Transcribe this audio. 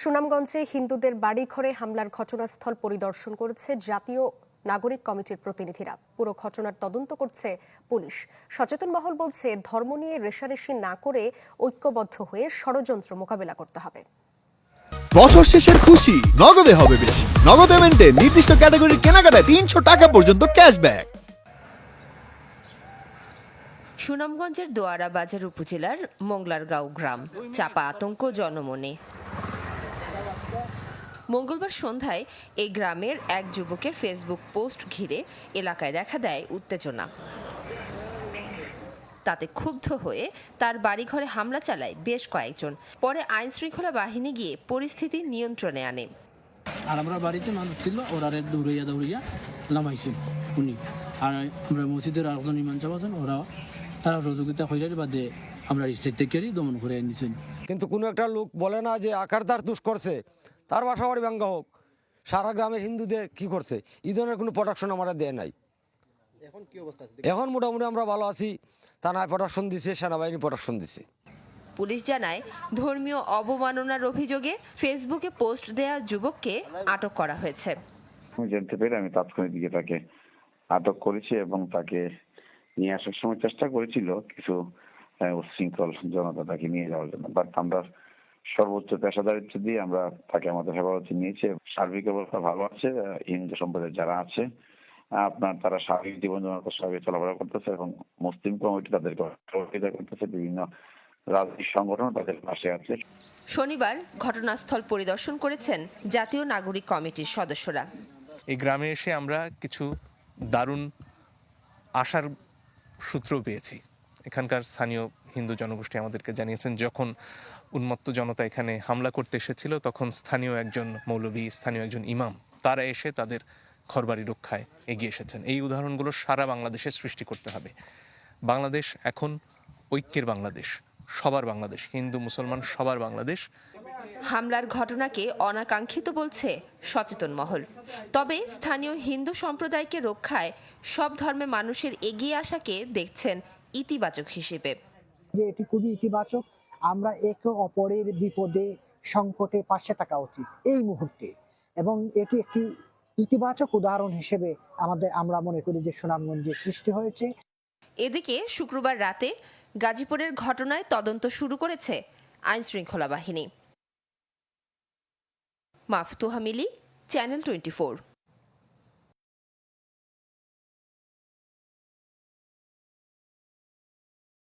সুনামগঞ্জে হিন্দুদের বাড়িঘরে হামলার ঘটনাস্থল পরিদর্শন করেছে জাতীয় নাগরিক কমিটির প্রতিনিধিরা। পুরো ঘটনার তদন্ত করছে পুলিশ। সচেতন মহল বলছে ধর্ম নিয়ে রেশারেশি না করে ঐক্যবদ্ধ হয়ে ষড়যন্ত্র মোকাবেলা করতে হবে। বছর শেষের খুশি নগদে হবে বেশি। নগদ পেমেন্টে নির্দিষ্ট ক্যাটাগরির কেনাকাটায় তিনশো টাকা পর্যন্ত ক্যাশব্যাক সুনামগঞ্জের দোয়ারা বাজার উপজেলার মোংলারগাঁও গ্রাম। চাপা আতঙ্ক জনমনে। মঙ্গলবার সন্ধ্যায় এই গ্রামের এক যুবকের ফেসবুক পোস্ট ঘিরে এলাকায় দেখা দেয় উত্তেজনা। তাতে ক্ষুব্ধ হয়ে তার বাড়িঘরে হামলা চালায় বেশ কয়েকজন। পরে আইন শৃঙ্খলা বাহিনী গিয়ে পরিস্থিতি নিয়ন্ত্রণে আনে। আর আমরা বাড়িতে মানুষ ছিল ওরা দৌড়াইয়া দৌড়াইয়া নামাইছিল উনি। আর আমরা মসজিদের আরেকজন ইমান সাহেব আছেন ওরা তারা সহযোগিতা হইলে বাদে আমরা স্টেট থেকে দমন করে এনেছেন। কিন্তু কোনো একটা লোক বলে না যে আকার তার দুষ করছে। তার বাসা বাড়ি ব্যঙ্গা হোক সারা গ্রামের হিন্দুদের কি করছে? এই ধরনের কোনো প্রোটেকশন আমরা দেয় নাই। এখন কি অবস্থা এখন মোটামুটি আমরা ভালো আছি। থানায় প্রোটেকশন দিছে সেনাবাহিনী প্রোটেকশন দিছে। পুলিশ জানায় ধর্মীয় অবমাননার অভিযোগে ফেসবুকে পোস্ট দেয়া যুবককে আটক করা হয়েছে। আমি জানতে পেরে আমি তাৎক্ষণিক দিকে তাকে আটক করেছি এবং তাকে নিয়ে আসার সময় চেষ্টা করেছিল কিছু আহ, উচ্ছৃঙ্খল জনতা তাকে নিয়ে যাওয়ার জন্য। বাট আমরা সর্বোচ্চ পেশাদারিত্ব দিয়ে আমরা তাকে আমাদের হেফাজতে নিয়েছি। সার্বিক অবস্থা ভালো আছে হিন্দু সম্প্রদায়ের যারা আছে আপনার তারা স্বাভাবিক জীবন যাপন স্বাভাবিক চলাফেরা করতেছে এবং মুসলিম কমিটি তাদেরকে সহযোগিতা করতেছে বিভিন্ন রাজনৈতিক সংগঠন তাদের পাশে আছে। শনিবার ঘটনাস্থল পরিদর্শন করেছেন জাতীয় নাগরিক কমিটির সদস্যরা। এই গ্রামে এসে আমরা কিছু দারুণ আশার সূত্র পেয়েছি। এখানকার স্থানীয় হিন্দু জনগোষ্ঠী আমাদেরকে জানিয়েছেন, যখন উন্মত্ত জনতা এখানে হামলা করতে এসেছিল, তখন স্থানীয় একজন মৌলভী স্থানীয় একজন ইমাম, তারা এসে তাদের ঘরবাড়ি রক্ষায় এগিয়ে এসেছেন। এই উদাহরণগুলো সারা বাংলাদেশে সৃষ্টি করতে হবে। বাংলাদেশ এখন ঐক্যের বাংলাদেশ, সবার বাংলাদেশ, হিন্দু, মুসলমান, সবার বাংলাদেশ। হামলার ঘটনাকে অনাকাঙ্ক্ষিত বলছে সচেতন মহল। তবে স্থানীয় হিন্দু সম্প্রদায়কে রক্ষায় সব ধর্মের মানুষের এগিয়ে আসাকে দেখছেন ইতিবাচক হিসেবে। যে এটি খুবই ইতিবাচক আমরা একে অপরের বিপদে সংকটে পাশে থাকা উচিত এই মুহূর্তে। এবং এটি একটি ইতিবাচক উদাহরণ হিসেবে আমাদের আমরা মনে করি যে সুনামগঞ্জে সৃষ্টি হয়েছে। এদিকে শুক্রবার রাতে গাজীপুরের ঘটনায় তদন্ত শুরু করেছে আইন শৃঙ্খলা বাহিনী। মাফতুহা মিলি চ্যানেল টোয়েন্টি